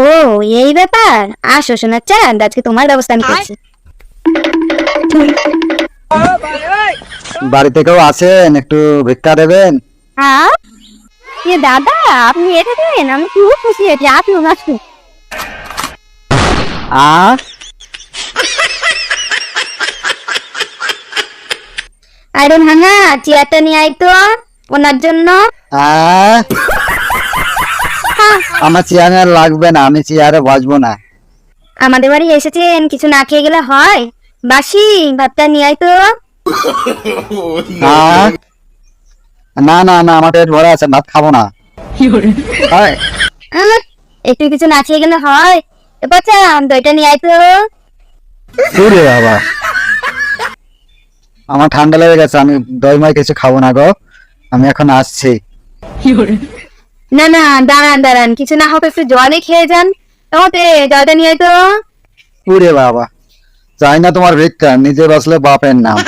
ও এই ব্যাপার? আসো শোনার চাঁদ আজকে তোমার ব্যবস্থা আমি করছি। বাড়িতে কেউ আছেন একটু ভিক্ষা দেবেন? হ্যাঁ? এ দাদা আপনি এটা দেন আমি খুব খুশি হয়েছি আসুন আসুন আ? আরে ভাঙা চেয়ারটা নিয়ে আয় তো ওনার জন্য। আ? আমার চেয়ারে আর লাগবে না আমি চেয়ারে বসবো না। আমাদের বাড়ি এসেছেন কিছু না খেয়ে গেলে হয়? বাসি ভাতটা নিয়ে আয় তো? না। না না আমার পেট ভরে আছে ভাত খাব না। একটু কিছু না খেয়ে গেলে হয়? বাচ্চা দইটা নিয়ে আয় তো। বাবা আমার ঠান্ডা লেগে গেছে আমি দই মাই কিছু খাব না গো। আমি এখন আসছি। না না, দাঁড়ান দাঁড়ান, কিছু না হোক, একটু জলে খেয়ে যান। ওতে, জলটা নিয়ে তো। ওরে বাবা চাই না তোমার ভিক্ষা, নিজে বসলে বাপের নাম।